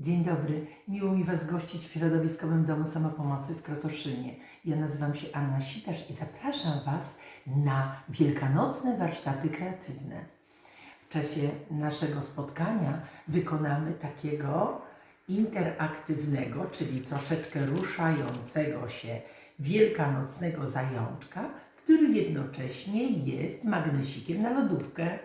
Dzień dobry, miło mi Was gościć w Środowiskowym Domu Samopomocy w Krotoszynie. Ja nazywam się Anna Sitarz i zapraszam Was na wielkanocne warsztaty kreatywne. W czasie naszego spotkania wykonamy takiego interaktywnego, czyli troszeczkę ruszającego się wielkanocnego zajączka, który jednocześnie jest magnesikiem na lodówkę.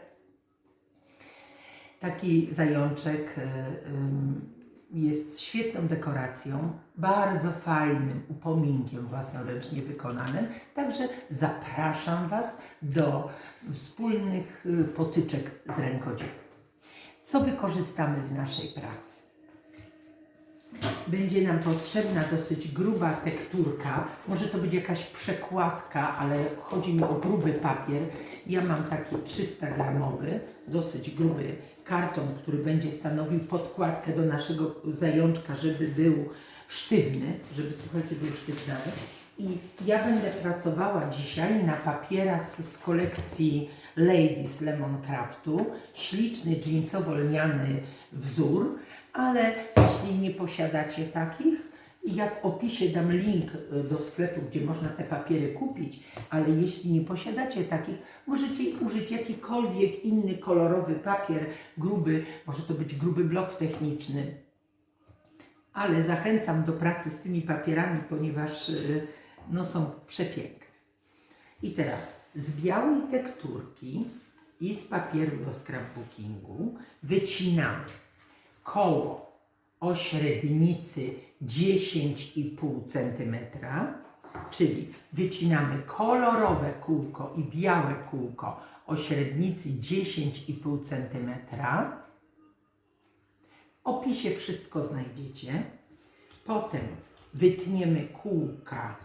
Taki zajączek y, jest świetną dekoracją, bardzo fajnym upominkiem własnoręcznie wykonanym. Także zapraszam Was do wspólnych y, potyczek z rękodziełem. Co wykorzystamy w naszej pracy? Będzie nam potrzebna dosyć gruba tekturka. Może to być jakaś przekładka, ale chodzi mi o gruby papier. Ja mam taki 300 gramowy, dosyć gruby karton, który będzie stanowił podkładkę do naszego zajączka, żeby był sztywny, żeby słuchajcie, był sztywny. I ja będę pracowała dzisiaj na papierach z kolekcji Ladies Lemon Craftu. Śliczny jeansowo-lniany wzór, ale jeśli nie posiadacie takich, ja w opisie dam link y, do sklepu, gdzie można te papiery kupić, ale jeśli nie posiadacie takich, możecie użyć jakikolwiek inny kolorowy papier, gruby, może to być gruby blok techniczny. Ale zachęcam do pracy z tymi papierami, ponieważ y, no, są przepiękne. I teraz z białej tekturki i z papieru do scrapbookingu wycinamy koło o średnicy 10,5 cm, czyli wycinamy kolorowe kółko i białe kółko o średnicy 10,5 cm. W opisie wszystko znajdziecie. Potem wytniemy kółka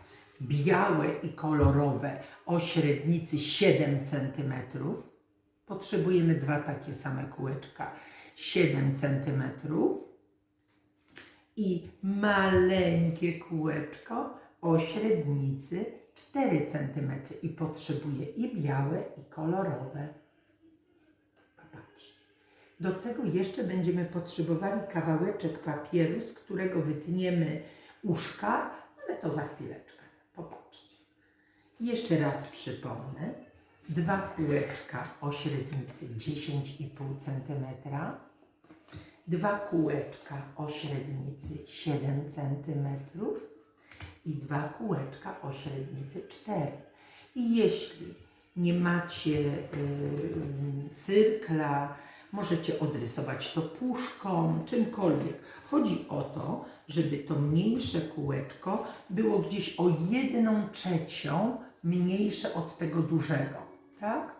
białe i kolorowe o średnicy 7 cm. Potrzebujemy dwa takie same kółeczka 7 cm i maleńkie kółeczko o średnicy 4 cm i potrzebuje i białe i kolorowe. Popatrzcie. Do tego jeszcze będziemy potrzebowali kawałeczek papieru, z którego wytniemy uszka, ale to za chwileczkę. Popatrzcie. Jeszcze raz przypomnę. Dwa kółeczka o średnicy 10,5 cm dwa kółeczka o średnicy 7 cm i dwa kółeczka o średnicy 4. I jeśli nie macie y, cyrkla, możecie odrysować to puszką, czymkolwiek. Chodzi o to, żeby to mniejsze kółeczko było gdzieś o jedną trzecią mniejsze od tego dużego, tak?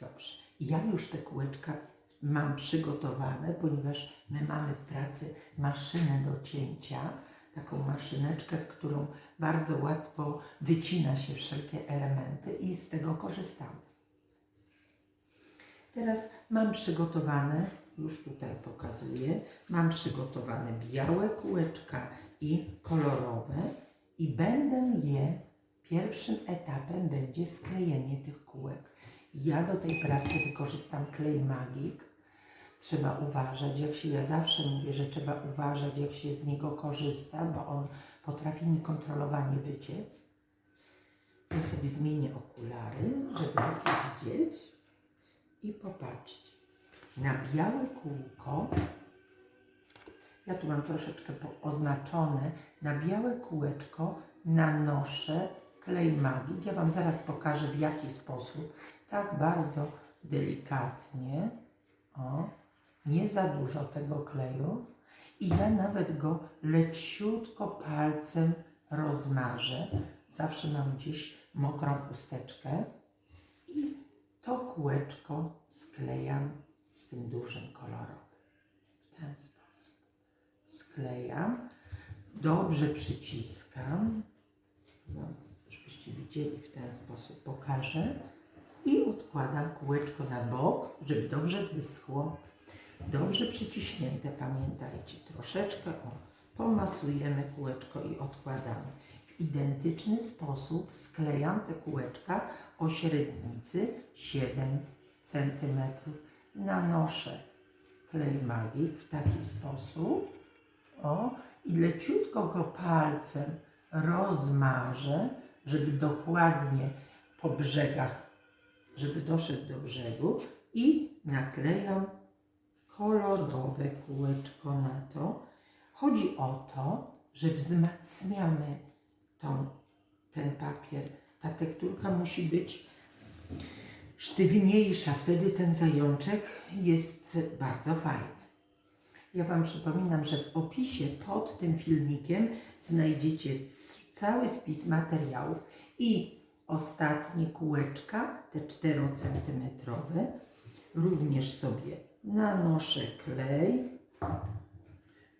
Dobrze. Ja już te kółeczka mam przygotowane, ponieważ my mamy w pracy maszynę do cięcia, taką maszyneczkę, w którą bardzo łatwo wycina się wszelkie elementy i z tego korzystamy. Teraz mam przygotowane, już tutaj pokazuję, mam przygotowane białe kółeczka i kolorowe i będę je, pierwszym etapem będzie sklejenie tych kółek. Ja do tej pracy wykorzystam klej Magik. Trzeba uważać, jak się, ja zawsze mówię, że trzeba uważać, jak się z niego korzysta, bo on potrafi niekontrolowanie wyciec. Ja sobie zmienię okulary, żeby lepiej widzieć. I popatrzcie, na białe kółko, ja tu mam troszeczkę oznaczone, na białe kółeczko nanoszę klej Magik. Ja Wam zaraz pokażę w jaki sposób. Tak bardzo delikatnie. O, nie za dużo tego kleju. I ja nawet go leciutko palcem rozmarzę. Zawsze mam gdzieś mokrą chusteczkę. I to kółeczko sklejam z tym dużym kolorowym. W ten sposób. Sklejam. Dobrze przyciskam. No, żebyście widzieli w ten sposób. Pokażę. I odkładam kółeczko na bok, żeby dobrze wyschło. Dobrze przyciśnięte, pamiętajcie. Troszeczkę o, pomasujemy kółeczko i odkładamy. W identyczny sposób sklejam te kółeczka o średnicy 7 cm. Nanoszę klej magik w taki sposób. O, i leciutko go palcem rozmarzę, żeby dokładnie po brzegach, żeby doszedł do brzegu i naklejam kolorowe kółeczko na to. Chodzi o to, że wzmacniamy tą, ten papier. Ta tekturka musi być sztywniejsza, wtedy ten zajączek jest bardzo fajny. Ja Wam przypominam, że w opisie pod tym filmikiem znajdziecie cały spis materiałów i ostatnie kółeczka, te 4 cm, również sobie nanoszę klej,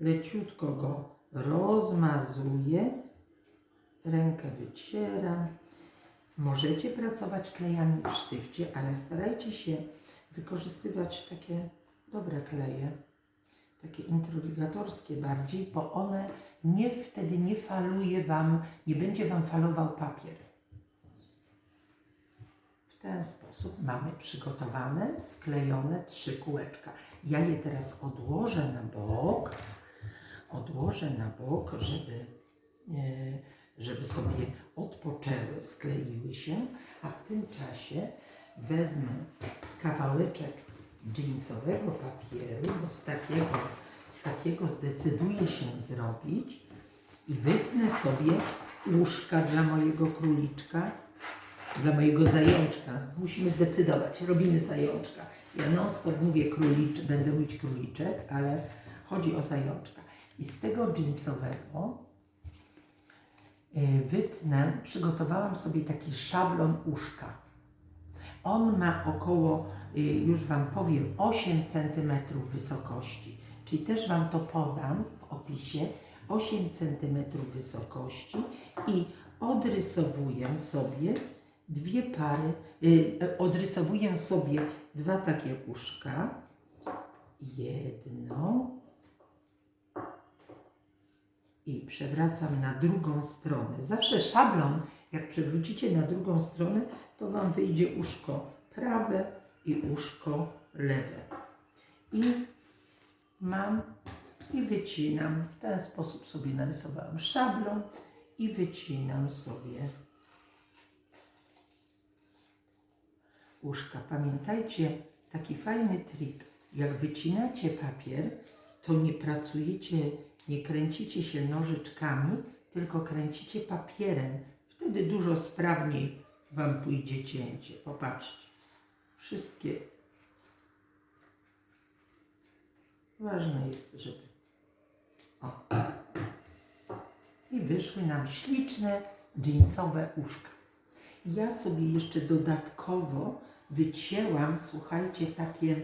leciutko go rozmazuję, rękę wycieram. Możecie pracować klejami w sztywcie, ale starajcie się wykorzystywać takie dobre kleje, takie introligatorskie bardziej, bo one nie wtedy nie faluje Wam, nie będzie Wam falował papier. W ten sposób mamy przygotowane, sklejone trzy kółeczka. Ja je teraz odłożę na bok, odłożę na bok, żeby, e, żeby sobie odpoczęły, skleiły się, a w tym czasie wezmę kawałeczek jeansowego papieru, bo z takiego, z takiego zdecyduję się zrobić i wytnę sobie łóżka dla mojego króliczka, dla mojego zajączka. Musimy zdecydować, robimy zajączka. Ja non stop mówię królicz, będę mówić króliczek, ale chodzi o zajączka. I z tego jeansowego y, wytnę, przygotowałam sobie taki szablon uszka. On ma około, y, już Wam powiem, 8 cm wysokości. Czyli też Wam to podam w opisie. 8 cm wysokości i odrysowuję sobie dwie pary, y, odrysowuję sobie dwa takie uszka. Jedno i przewracam na drugą stronę. Zawsze szablon, jak przewrócicie na drugą stronę, to Wam wyjdzie uszko prawe i uszko lewe. I mam i wycinam. W ten sposób sobie narysowałam szablon i wycinam sobie uszka. Pamiętajcie, taki fajny trik. Jak wycinacie papier, to nie pracujecie, nie kręcicie się nożyczkami, tylko kręcicie papierem. Wtedy dużo sprawniej Wam pójdzie cięcie. Popatrzcie. Wszystkie. Ważne jest, żeby. O. I wyszły nam śliczne jeansowe uszka. Ja sobie jeszcze dodatkowo wycięłam, słuchajcie, takie,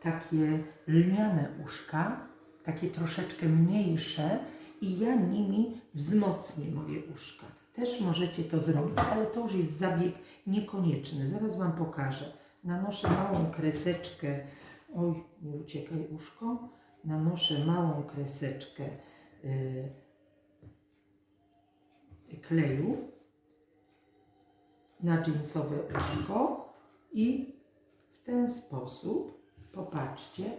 takie lniane uszka, takie troszeczkę mniejsze i ja nimi wzmocnię moje uszka. Też możecie to zrobić, ale to już jest zabieg niekonieczny. Zaraz Wam pokażę. Nanoszę małą kreseczkę, oj, nie uciekaj uszko, nanoszę małą kreseczkę yy, kleju na jeansowe uszko i w ten sposób, popatrzcie,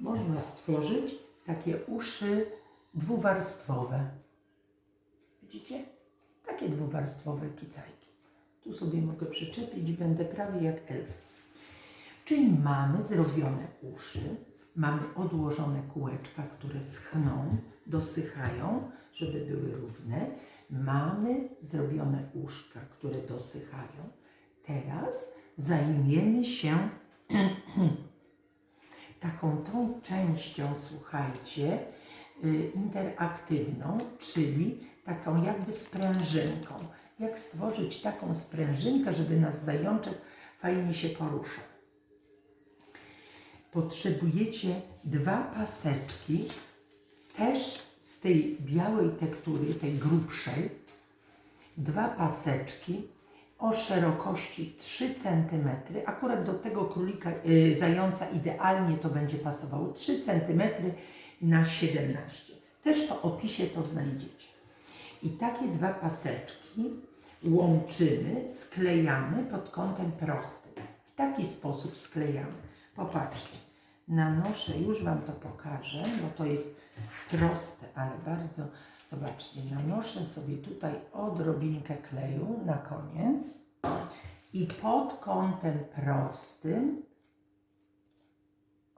można stworzyć takie uszy dwuwarstwowe. Widzicie? Takie dwuwarstwowe kicajki. Tu sobie mogę przyczepić, będę prawie jak elf. Czyli mamy zrobione uszy, mamy odłożone kółeczka, które schną, dosychają, żeby były równe. Mamy zrobione uszka, które dosychają. Teraz zajmiemy się taką tą częścią, słuchajcie, y, interaktywną, czyli taką jakby sprężynką. Jak stworzyć taką sprężynkę, żeby nasz zajączek fajnie się poruszał. Potrzebujecie dwa paseczki, też tej białej tektury, tej grubszej, dwa paseczki o szerokości 3 cm. Akurat do tego królika, y, zająca idealnie to będzie pasowało 3 cm na 17. Też w opisie to znajdziecie. I takie dwa paseczki łączymy, sklejamy pod kątem prostym. W taki sposób sklejamy. Popatrzcie, nanoszę, już Wam to pokażę, bo to jest proste, ale bardzo, zobaczcie, nanoszę sobie tutaj odrobinkę kleju na koniec i pod kątem prostym,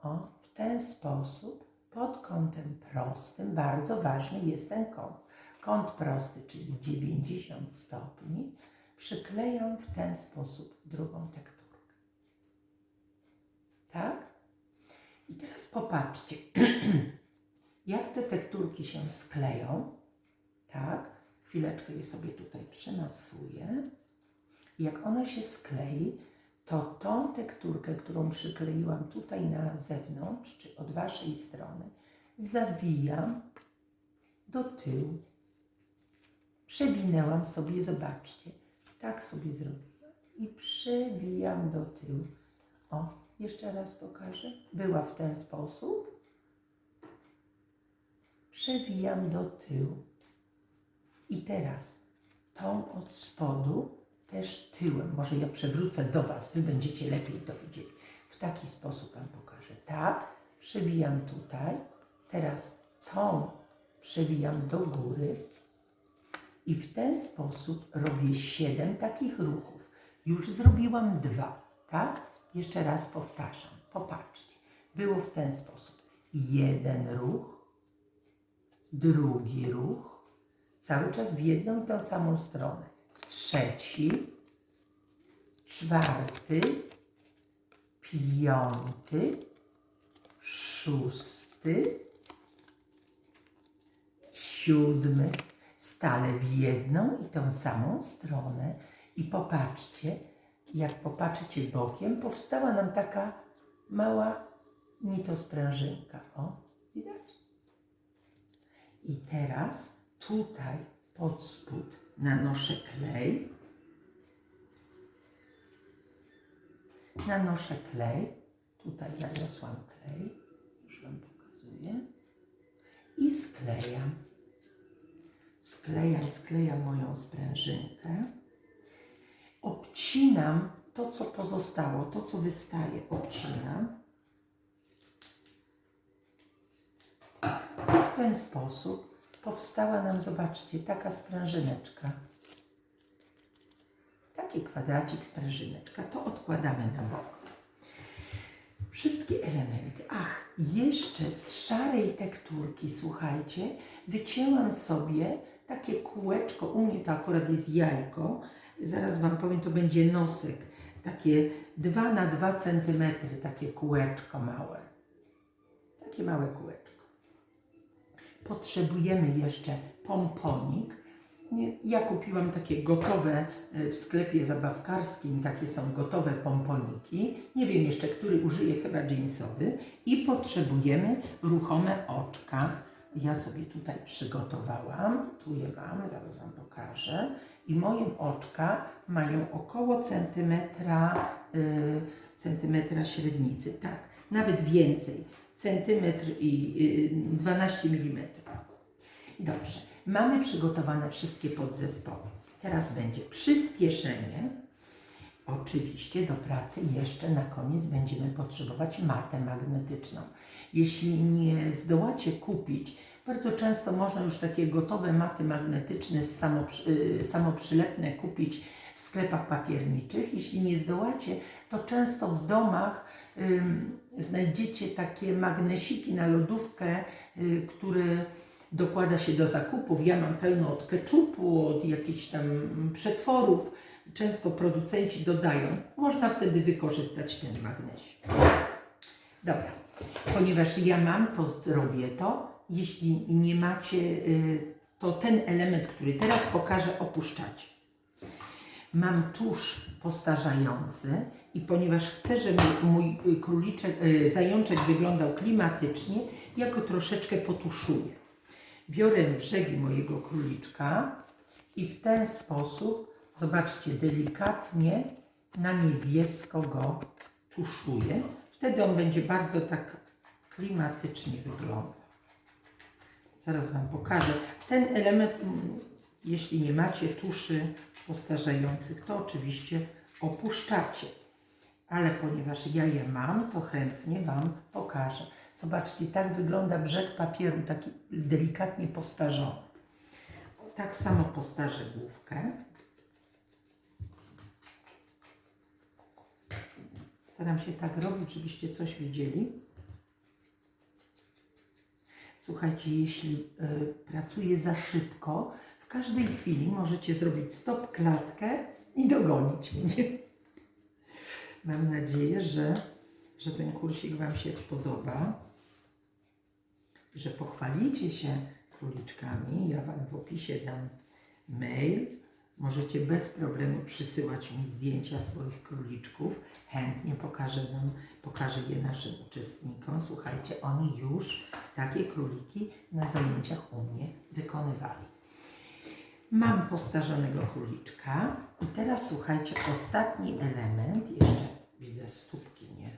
o, w ten sposób, pod kątem prostym, bardzo ważny jest ten kąt. Kąt prosty, czyli 90 stopni, przyklejam w ten sposób drugą tekturkę. Tak? I teraz popatrzcie, jak te tekturki się skleją. Tak? Chwileczkę je sobie tutaj przymasuję. Jak ona się sklei, to tą tekturkę, którą przykleiłam tutaj na zewnątrz, czy od Waszej strony, zawijam do tyłu. Przewinęłam sobie, zobaczcie, tak sobie zrobiłam i przewijam do tyłu. O, jeszcze raz pokażę. Była w ten sposób. Przewijam do tyłu. I teraz tą od spodu też tyłem. Może ja przewrócę do Was, Wy będziecie lepiej to widzieli. W taki sposób Wam pokażę. Tak, przewijam tutaj. Teraz tą przewijam do góry. I w ten sposób robię 7 takich ruchów. Już zrobiłam dwa, tak? Jeszcze raz powtarzam. Popatrzcie. Było w ten sposób. Jeden ruch, drugi ruch, cały czas w jedną i tą samą stronę. Trzeci, czwarty, piąty, szósty, siódmy, stale w jedną i tą samą stronę. I popatrzcie, jak popatrzycie bokiem, powstała nam taka mała nitosprężynka. O, widać? I teraz tutaj pod spód nanoszę klej. Nanoszę klej. Tutaj naniosłam klej. Już Wam pokazuję. I sklejam. Sklejam, sklejam moją sprężynkę. Obcinam to, co pozostało, to, co wystaje, obcinam. I w ten sposób powstała nam, zobaczcie, taka sprężyneczka. Taki kwadracik sprężyneczka. To odkładamy na bok. Wszystkie elementy. Ach, jeszcze z szarej tekturki, słuchajcie, wycięłam sobie takie kółeczko. U mnie to akurat jest jajko. Zaraz Wam powiem, to będzie nosek. Takie 2 na 2 cm, takie kółeczko małe. Takie małe kółeczko. Potrzebujemy jeszcze pomponik. Ja kupiłam takie gotowe e, w sklepie zabawkarskim, takie są gotowe pomponiki. Nie wiem jeszcze, który użyję, chyba jeansowy. I potrzebujemy ruchome oczka. Ja sobie tutaj przygotowałam. Tu je mam, zaraz Wam pokażę. I moje oczka mają około centymetra, y, centymetra średnicy. Tak, nawet więcej. Centymetr i y, 12 mm. Dobrze. Mamy przygotowane wszystkie podzespoły. Teraz będzie przyspieszenie. Oczywiście do pracy jeszcze na koniec będziemy potrzebować matę magnetyczną. Jeśli nie zdołacie kupić, bardzo często można już takie gotowe maty magnetyczne y, samoprzylepne kupić w sklepach papierniczych. Jeśli nie zdołacie, to często w domach znajdziecie takie magnesiki na lodówkę, y, które dokłada się do zakupów. Ja mam pełno od keczupu, od jakichś tam przetworów. Często producenci dodają. Można wtedy wykorzystać ten magnesik. Dobra, ponieważ ja mam, to zrobię to. Jeśli nie macie, y, to ten element, który teraz pokażę, opuszczacie. Mam tusz postarzający i ponieważ chcę, żeby mój y, króliczek, y, zajączek wyglądał klimatycznie, ja go troszeczkę potuszuję. Biorę brzegi mojego króliczka i w ten sposób, zobaczcie, delikatnie na niebiesko go tuszuję. Wtedy on będzie bardzo tak klimatycznie wyglądał. Zaraz Wam pokażę. Ten element, mm, jeśli nie macie tuszy postarzających, to oczywiście opuszczacie. ale ponieważ ja je mam, to chętnie Wam pokażę. Zobaczcie, tak wygląda brzeg papieru, taki delikatnie postarzony. Tak samo postarzę główkę. Staram się tak robić, żebyście coś widzieli. Słuchajcie, jeśli y, pracuję za szybko, w każdej chwili możecie zrobić stop klatkę i dogonić mnie. Mam nadzieję, że, że ten kursik Wam się spodoba, że pochwalicie się króliczkami. Ja Wam w opisie dam mail. Możecie bez problemu przysyłać mi zdjęcia swoich króliczków. Chętnie pokażę Wam, pokażę je naszym uczestnikom. Słuchajcie, oni już takie króliki na zajęciach u mnie wykonywali. Mam postarzonego króliczka i teraz słuchajcie, ostatni element, jeszcze widzę stópki, nie,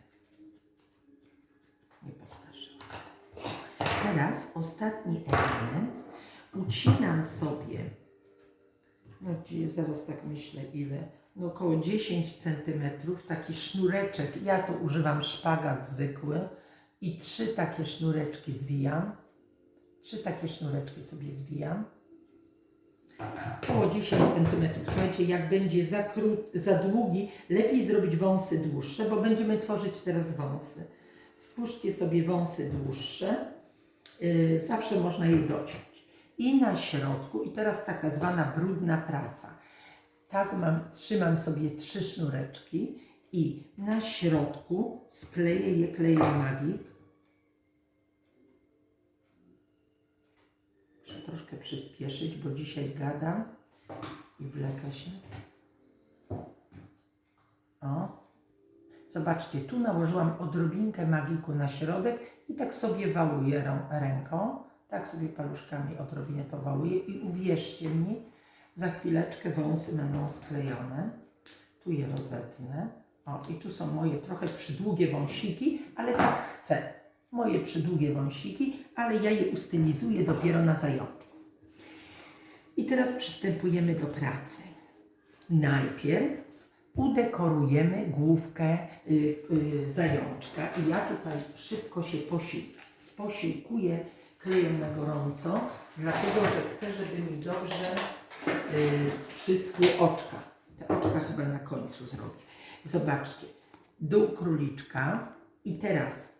nie postarzyłam. Teraz ostatni element, ucinam sobie, no zaraz tak myślę ile, no około 10 cm, taki sznureczek, ja tu używam szpagat zwykły i trzy takie sznureczki zwijam, trzy takie sznureczki sobie zwijam około 10 cm. Słuchajcie, jak będzie za, krót, za długi, lepiej zrobić wąsy dłuższe, bo będziemy tworzyć teraz wąsy. Stwórzcie sobie wąsy dłuższe, yy, zawsze można je dociąć. I na środku, i teraz taka zwana brudna praca. Tak mam, trzymam sobie trzy sznureczki i na środku skleję je klejem magik. Muszę troszkę przyspieszyć, bo dzisiaj gadam i wleka się. O. Zobaczcie, tu nałożyłam odrobinkę magiku na środek i tak sobie waluję ręką. Tak sobie paluszkami odrobinę powaluję i uwierzcie mi, za chwileczkę wąsy będą sklejone. Tu je rozetnę. O, i tu są moje trochę przydługie wąsiki, ale tak chcę. Moje przydługie wąsiki, ale ja je ustylizuję dopiero na zajączku. I teraz przystępujemy do pracy. Najpierw udekorujemy główkę y, y, zajączka i ja tutaj szybko się posi- sposiłkuję klejem na gorąco, dlatego że chcę, żeby mi dobrze y, przyschły oczka. Te oczka chyba na końcu zrobię. Zobaczcie, dół króliczka i teraz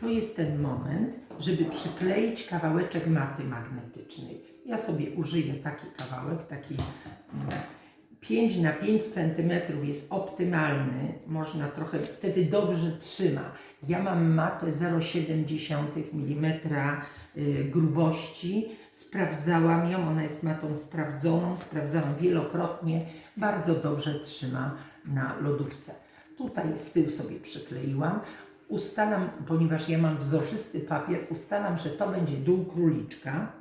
to jest ten moment, żeby przykleić kawałeczek maty magnetycznej. Ja sobie użyję taki kawałek, taki mm, 5 na 5 cm jest optymalny, można trochę, wtedy dobrze trzyma. Ja mam matę 0,7 mm y, grubości, sprawdzałam ją, ona jest matą sprawdzoną, sprawdzałam wielokrotnie, bardzo dobrze trzyma na lodówce. Tutaj z tyłu sobie przykleiłam. Ustalam, ponieważ ja mam wzorzysty papier, ustalam, że to będzie dół króliczka.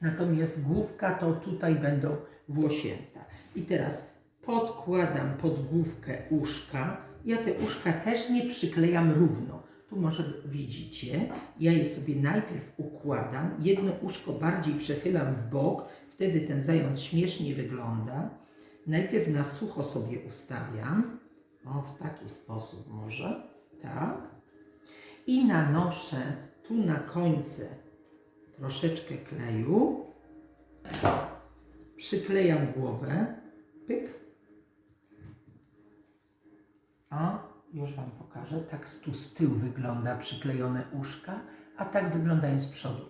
Natomiast główka to tutaj będą włosięta. I teraz podkładam pod główkę uszka. Ja te uszka też nie przyklejam równo. Tu może widzicie, ja je sobie najpierw układam. Jedno uszko bardziej przechylam w bok, wtedy ten zając śmiesznie wygląda. Najpierw na sucho sobie ustawiam. O, w taki sposób może. Tak. I nanoszę tu na końce troszeczkę kleju. Przyklejam głowę. Pyk. O, już Wam pokażę. Tak tu z tyłu wygląda przyklejone uszka, a tak wyglądają z przodu.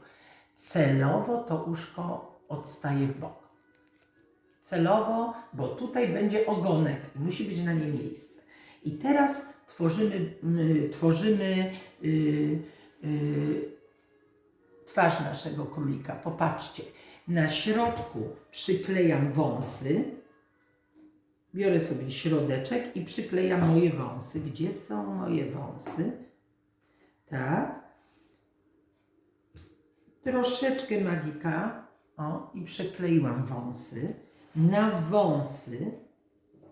Celowo to uszko odstaje w bok. Celowo, bo tutaj będzie ogonek i musi być na nie miejsce. I teraz tworzymy, y, tworzymy y, y, twarz naszego królika. Popatrzcie, na środku przyklejam wąsy. Biorę sobie środeczek i przyklejam moje wąsy. Gdzie są moje wąsy? Tak. Troszeczkę magika. O, i przekleiłam wąsy. Na wąsy,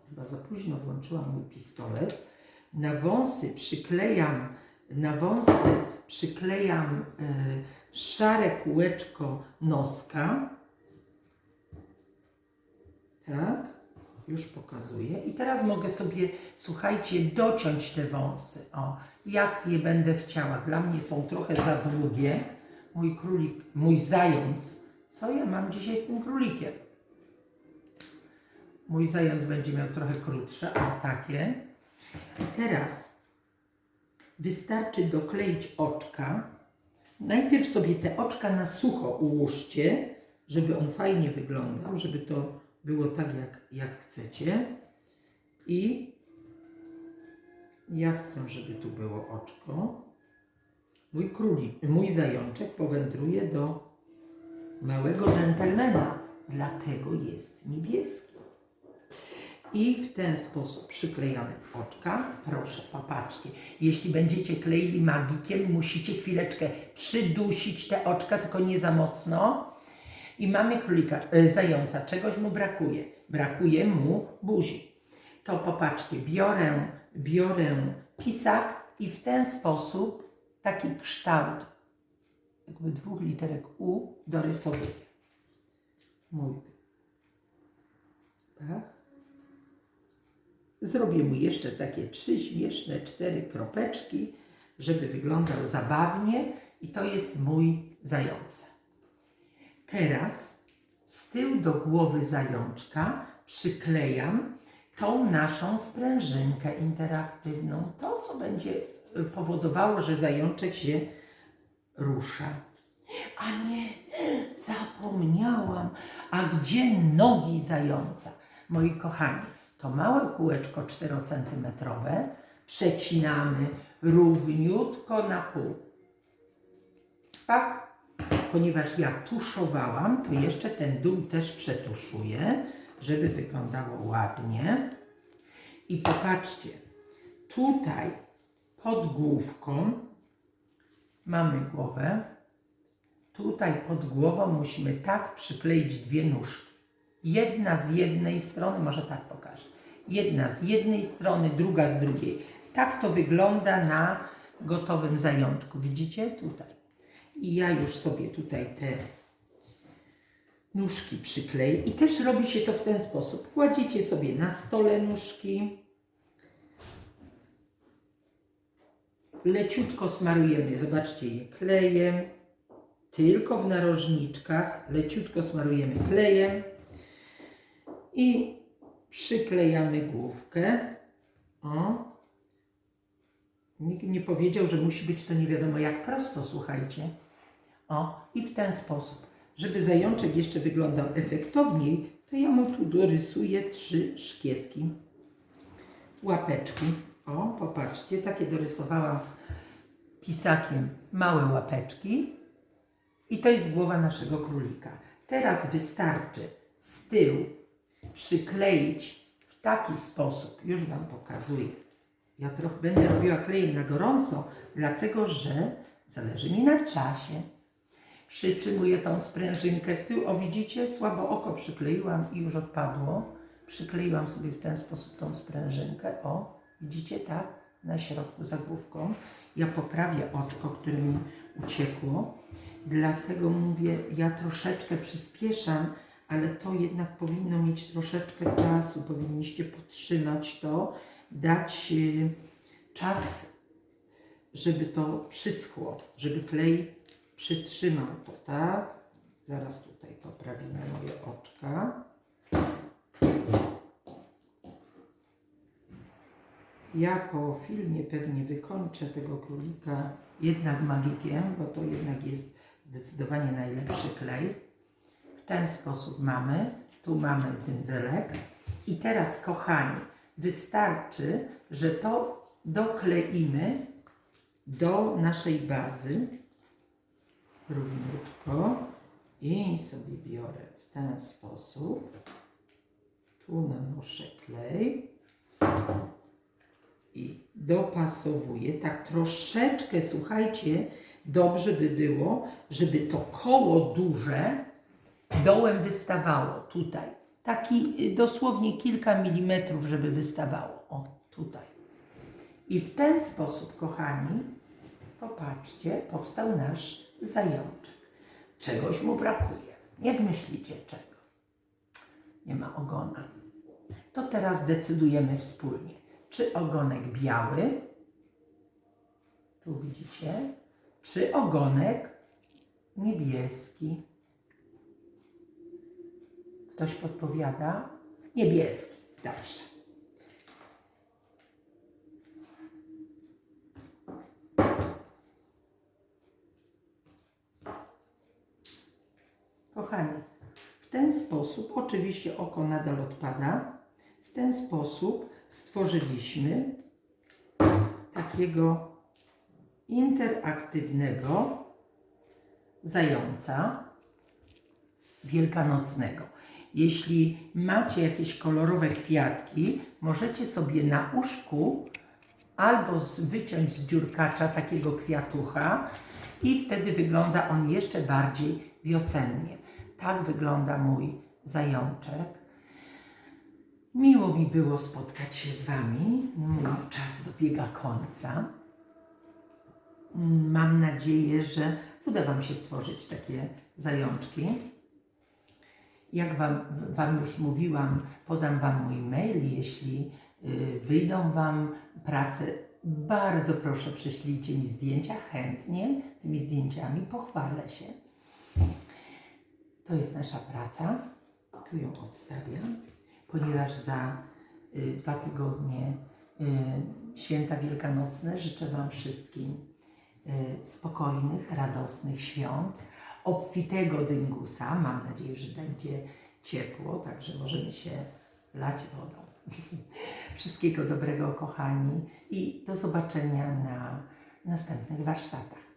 chyba za późno włączyłam mój pistolet. Na wąsy przyklejam, na wąsy przyklejam y, szare kółeczko noska. Tak. już pokazuję. I teraz mogę sobie, słuchajcie, dociąć te wąsy. O, jak je będę chciała. Dla mnie są trochę za długie. Mój królik, mój zając. Co ja mam dzisiaj z tym królikiem? Mój zając będzie miał trochę krótsze, o takie. Teraz wystarczy dokleić oczka. Najpierw sobie te oczka na sucho ułóżcie, żeby on fajnie wyglądał, żeby to było tak jak, jak chcecie. I ja chcę, żeby tu było oczko. Mój królik, mój zajączek powędruje do małego dżentelmena, dlatego jest niebieski. I w ten sposób przyklejamy oczka. Proszę, popatrzcie. Jeśli będziecie kleili magikiem, musicie chwileczkę przydusić te oczka, tylko nie za mocno. I mamy królika, e, zająca. Czegoś mu brakuje. Brakuje mu buzi. To popatrzcie, biorę, biorę pisak i w ten sposób taki kształt jakby dwóch literek U dorysowuję. Mój pach. Zrobię mu jeszcze takie trzy śmieszne, cztery kropeczki, żeby wyglądał zabawnie i to jest mój zająca. Teraz z tyłu do głowy zajączka przyklejam tą naszą sprężynkę interaktywną. To, co będzie y, powodowało, że zajączek się rusza. A nie, zapomniałam. A gdzie nogi zająca? Moi kochani, to małe kółeczko 4-centymetrowe przecinamy równiutko na pół. Pach, ponieważ ja tuszowałam, to jeszcze ten dół też przetuszuję, żeby wyglądało ładnie. I popatrzcie, tutaj pod główką mamy głowę. Tutaj pod głową musimy tak przykleić dwie nóżki. Jedna z jednej strony, może tak pokażę. Jedna z jednej strony, druga z drugiej. Tak to wygląda na gotowym zajączku. Widzicie? Tutaj. I ja już sobie tutaj te nóżki przykleję. I też robi się to w ten sposób. Kładziecie sobie na stole nóżki. Leciutko smarujemy, zobaczcie je klejem. Tylko w narożniczkach. Leciutko smarujemy klejem. I przyklejamy główkę. O. Nikt nie powiedział, że musi być to nie wiadomo jak prosto, słuchajcie. O, i w ten sposób. Żeby zajączek jeszcze wyglądał efektowniej, to ja mu tu dorysuję trzy szkietki. Łapeczki. O, popatrzcie, takie dorysowałam pisakiem małe łapeczki. I to jest głowa naszego królika. Teraz wystarczy z tyłu przykleić w taki sposób. Już Wam pokazuję. Ja trochę będę robiła klejem na gorąco, dlatego że zależy mi na czasie. Przytrzymuję tą sprężynkę z tyłu. O, widzicie? Słabo oko przykleiłam i już odpadło. Przykleiłam sobie w ten sposób tą sprężynkę. O, widzicie, tak? Na środku za główką. Ja poprawię oczko, które mi uciekło. Dlatego mówię, ja troszeczkę przyspieszam, ale to jednak powinno mieć troszeczkę czasu. Powinniście podtrzymać to, dać y, czas, żeby to przyschło, żeby klej przytrzymał to, tak? Zaraz tutaj poprawimy moje oczka. Ja po filmie pewnie wykończę tego królika jednak magikiem, bo to jednak jest zdecydowanie najlepszy klej. Ten sposób mamy. Tu mamy cyndzelek. I teraz, kochani, wystarczy, że to dokleimy do naszej bazy równiutko i sobie biorę w ten sposób. Tu nanoszę klej i dopasowuję. Tak troszeczkę, słuchajcie, dobrze by było, żeby to koło duże dołem wystawało tutaj. Taki y, dosłownie kilka milimetrów, żeby wystawało. O, tutaj. I w ten sposób, kochani, popatrzcie, powstał nasz zajączek. Czegoś mu brakuje. Jak myślicie, czego? Nie ma ogona. To teraz decydujemy wspólnie, czy ogonek biały, tu widzicie, czy ogonek niebieski. Ktoś podpowiada? Niebieski. Dobrze. Kochani, w ten sposób, oczywiście oko nadal odpada, w ten sposób stworzyliśmy takiego interaktywnego zająca wielkanocnego. Jeśli macie jakieś kolorowe kwiatki, możecie sobie na uszku albo wyciąć z dziurkacza takiego kwiatucha i wtedy wygląda on jeszcze bardziej wiosennie. Tak wygląda mój zajączek. Miło mi było spotkać się z Wami. Mój czas dobiega końca. Mam nadzieję, że uda Wam się stworzyć takie zajączki. Jak wam, wam już mówiłam, podam Wam mój mail. Jeśli y, wyjdą Wam prace, bardzo proszę prześlijcie mi zdjęcia. Chętnie tymi zdjęciami pochwalę się. To jest nasza praca. Tu ją odstawiam, ponieważ za y, dwa tygodnie y, święta wielkanocne życzę Wam wszystkim y, spokojnych, radosnych świąt, obfitego dyngusa. Mam nadzieję, że będzie ciepło, także możemy się lać wodą. Wszystkiego dobrego, kochani, i do zobaczenia na następnych warsztatach.